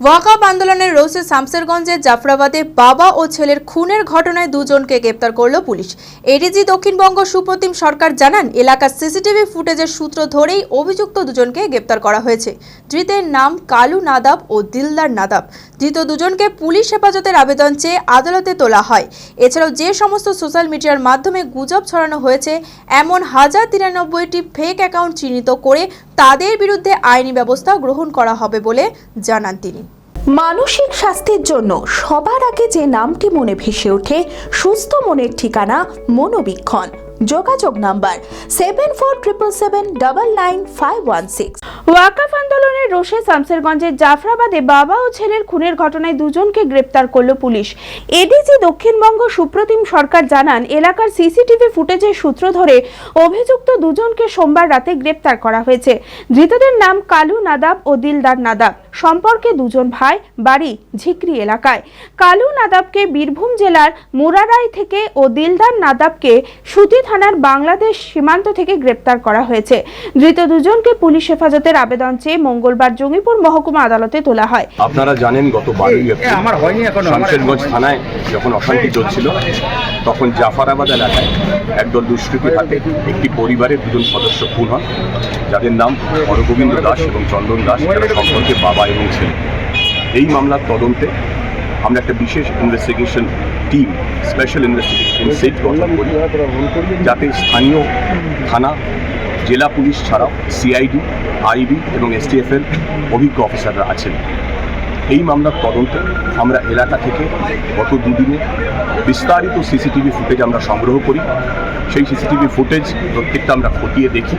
ওয়াকাব আন্দোলনের রোষে শামসেরগঞ্জের জাফরাবাদে বাবা ও ছেলের খুনের ঘটনায় দুজনকে গ্রেপ্তার করল পুলিশ। এডিজি দক্ষিণবঙ্গ সুপ্রতিম সরকার জানান, এলাকার সিসিটিভি ফুটেজের সূত্র ধরেই অভিযুক্ত দুজনকে গ্রেপ্তার করা হয়েছে। ধৃতের নাম কালু নাদাব ও দিলদার নাদাব। ধৃত দুজনকে পুলিশ হেফাজতের আবেদন চেয়ে আদালতে তোলা হয়। এছাড়াও যে সমস্ত সোশ্যাল মিডিয়ার মাধ্যমে গুজব ছড়ানো হয়েছে, এমন হাজার তিরানব্বইটি ফেক অ্যাকাউন্ট চিহ্নিত করে তাদের বিরুদ্ধে আইনি ব্যবস্থা গ্রহণ করা হবে বলে জানান তিনি। মানসিক স্বাস্থ্যের জন্য সবার আগে যে নামটি মনে ভেসে ওঠে, সুস্থ মনের ঠিকানা মনোবীক্ষণ। যোগাযোগ number seven four triple seven double nine five one six ওয়াকাফ আন্দোলনের রোষে শামসেরগঞ্জের জাফরাবাদে বাবা ও ছেলের খুনের ঘটনায় দুজনকে গ্রেপ্তার করল পুলিশ। এডিজি দক্ষিণবঙ্গ সুপ্রতিম সরকার জানান, এলাকার সিসিটিভি ফুটেজের সূত্র ধরে অভিযুক্ত দুজনকে সোমবার রাতে গ্রেপ্তার করা হয়েছে। ধৃতদের নাম কালু নাদাব ও দিলদার নাদাব। সম্পর্কে দুজন ভাই, বাড়ি ঝিকরি এলাকায়। কালু নাদাবকে বীরভূম জেলার মুরারাই থেকে ও দিলদার নাদাবকে সুতি থানার বাংলাদেশ সীমান্ত থেকে গ্রেপ্তার করা হয়েছে। ধৃত দুজনকে পুলিশ হেফাজতের আবেদন চেয়ে মঙ্গলবার জঙ্গিপুর মহকুমা আদালতে তোলা হয়। আপনারা জানেন গত বারোই এ, আমার হয়নি এখনও, আমার শামশেরগঞ্জ থানায় যখন অশান্তি চলছিল তখন জাফরাবাদ এলাকায় একদল দুষ্কৃতী হাতে একটি পরিবারের দুজন সদস্য খুন হন যাদের নাম হরগোবিন্দ দাস এবং চন্দন দাস যারা সম্পর্কে বাবা এবং ছেলে। এই মামলার তদন্তে আমরা একটা বিশেষ investigation team special investigation set গঠন করি। যাতে স্থানীয় থানা জেলা পুলিশ ছাড়াও সিআইডি আইবি এবং এসটিএফের অভিজ্ঞ অফিসাররা আছেন। এই মামলার তদন্তে আমরা এলাকা থেকে গত দুদিনে বিস্তারিত সিসিটিভি ফুটেজ আমরা সংগ্রহ করি। সেই সিসিটিভি ফুটেজ প্রত্যেকটা আমরা খতিয়ে দেখি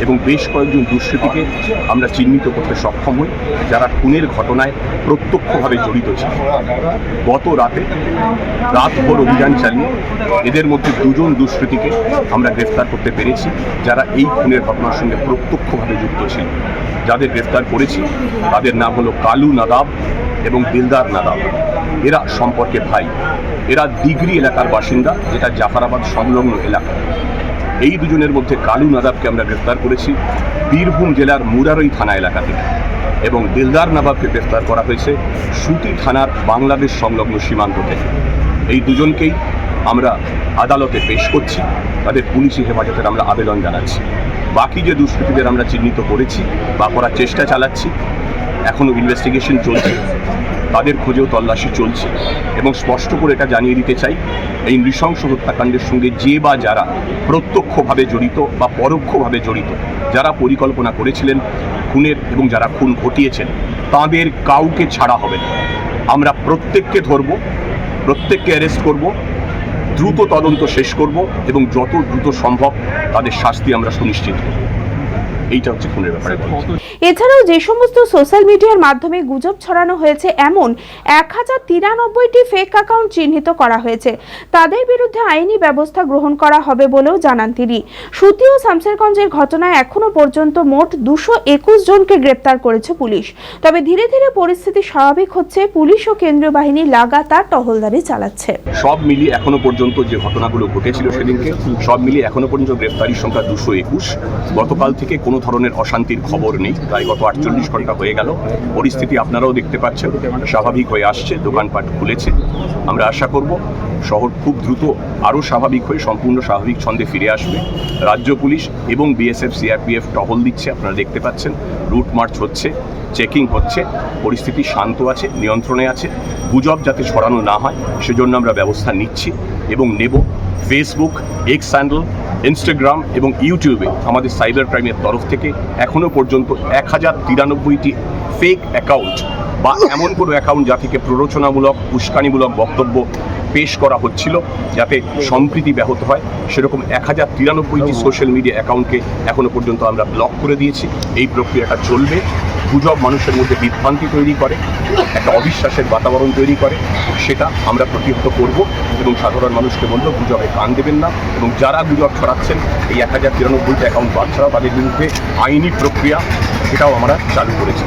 এবং বেশ কয়েকজন দুষ্কৃতীকে আমরা চিহ্নিত করতে সক্ষম হই, যারা খুনের ঘটনায় প্রত্যক্ষভাবে জড়িত ছিল। গত রাতে রাত রাতভর অভিযান চালিয়ে এদের মধ্যে দুজন দুষ্কৃতীকে আমরা গ্রেফতার করতে পেরেছি, যারা এই খুনের ঘটনার সঙ্গে প্রত্যক্ষভাবে যুক্ত ছিল। যাদের গ্রেফতার করেছি, তাদের নাম হলো কালু নাদাব এবং দিলদার নাদাব। এরা সম্পর্কে ভাই। এরা ডিগ্রি এলাকার বাসিন্দা, যেটা জাফরাবাদ সংলগ্ন এলাকা। এই দুজনের মধ্যে কালু নাদাবকে আমরা গ্রেফতার করেছি। বীরভূম জেলার মুরারই থানা এলাকা থেকে। এবং দিলদার নাবাবকে গ্রেফতার করা হয়েছে সুতি থানার বাংলাদেশ সংলগ্ন সীমান্ত থেকে। এই দুজনকেই আমরা আদালতে পেশ করছি। তাদের পুলিশি হেফাজতের আমরা আবেদন জানাচ্ছি। বাকি যে দুষ্কৃতীদের আমরা চিহ্নিত করেছি বা করার চেষ্টা চালাচ্ছি এখনও ইনভেস্টিগেশন চলছে। তাদের খোঁজেও তল্লাশি চলছে। এবং স্পষ্ট করে এটা জানিয়ে দিতে চাই, এই নৃশংস হত্যাকাণ্ডের সঙ্গে যে বা যারা প্রত্যক্ষভাবে জড়িত বা পরোক্ষভাবে জড়িত, যারা পরিকল্পনা করেছিলেন, খুনের এবং যারা খুন ঘটিয়েছেন, তাদের কাউকে ছাড়া হবে না। আমরা প্রত্যেককে ধরব, প্রত্যেককে অ্যারেস্ট করব, দ্রুত তদন্ত শেষ করব এবং যত দ্রুত সম্ভব তাদের শাস্তি আমরা সুনিশ্চিত করব। এইটা হচ্ছে খুনের ব্যাপারে এছাড়াও যে সমস্ত সোশ্যাল মিডিয়ার মাধ্যমে গুজব ছড়ানো হয়েছে এমন এক হাজার তিরানব্বইটি ফেক অ্যাকাউন্ট চিহ্নিত করা হয়েছে। তাদের বিরুদ্ধে আইনি ব্যবস্থা গ্রহণ করা হবে বলেও জানান তিনি। সুতি ও শামসেরগঞ্জের ঘটনায় এখনও পর্যন্ত মোট দুশো একুশ জনকে গ্রেপ্তার করেছে পুলিশ। তবে ধীরে ধীরে পরিস্থিতি স্বাভাবিক হচ্ছে পুলিশ ও কেন্দ্রীয় বাহিনী লাগাতার টহলদারি চালাচ্ছে। সব মিলিয়ে এখনও পর্যন্ত যে ঘটনাগুলো ঘটেছিল সেদিনকে সব মিলিয়ে এখনও পর্যন্ত গ্রেফতারির সংখ্যা দুশো একুশ। গতকাল থেকে কোনো ধরনের অশান্তির খবর নেই। প্রায় গত আটচল্লিশ ঘণ্টা হয়ে গেল। পরিস্থিতি আপনারাও দেখতে পাচ্ছেন। স্বাভাবিক হয়ে আসছে, দোকানপাট খুলেছে। আমরা আশা করব শহর খুব দ্রুত আরও স্বাভাবিক হয়ে, সম্পূর্ণ স্বাভাবিক ছন্দে ফিরে আসবে। রাজ্য পুলিশ এবং বিএসএফ, সিআরপিএফ টহল দিচ্ছে, আপনারা দেখতে পাচ্ছেন। রুট মার্চ হচ্ছে, চেকিং হচ্ছে, পরিস্থিতি শান্ত আছে, নিয়ন্ত্রণে আছে। গুজব যাতে ছড়ানো না হয়, সেজন্য আমরা ব্যবস্থা নিচ্ছি এবং নেব। ফেসবুক, এক্স হ্যান্ডেল ইনস্টাগ্রাম এবং ইউটিউবে আমাদের সাইবার ক্রাইমের তরফ থেকে এখনও পর্যন্ত এক হাজার তিরানব্বইটি ফেক অ্যাকাউন্ট বা এমন কোনো অ্যাকাউন্ট যা থেকে প্ররোচনামূলক উস্কানিমূলক বক্তব্য পেশ করা হচ্ছিল যাতে সম্প্রীতি ব্যাহত হয়। সেরকম এক হাজার তিরানব্বইটি সোশ্যাল মিডিয়া অ্যাকাউন্টকে এখনও পর্যন্ত আমরা ব্লক করে দিয়েছি। এই প্রক্রিয়াটা চলবে। গুজব মানুষের মধ্যে বিভ্রান্তি তৈরি করে একটা অবিশ্বাসের বাতাবরণ তৈরি করে সেটা আমরা প্রতিহত করব এবং সাধারণ মানুষকে বলব গুজবে কান দেবেন না এবং যারা গুজব ছড়াচ্ছেন এই এক হাজার তিরানব্বইটা অ্যাকাউন্ট বাদ ছাড়াও তাদের বিরুদ্ধে আইনি প্রক্রিয়া সেটাও আমরা চালু করেছি।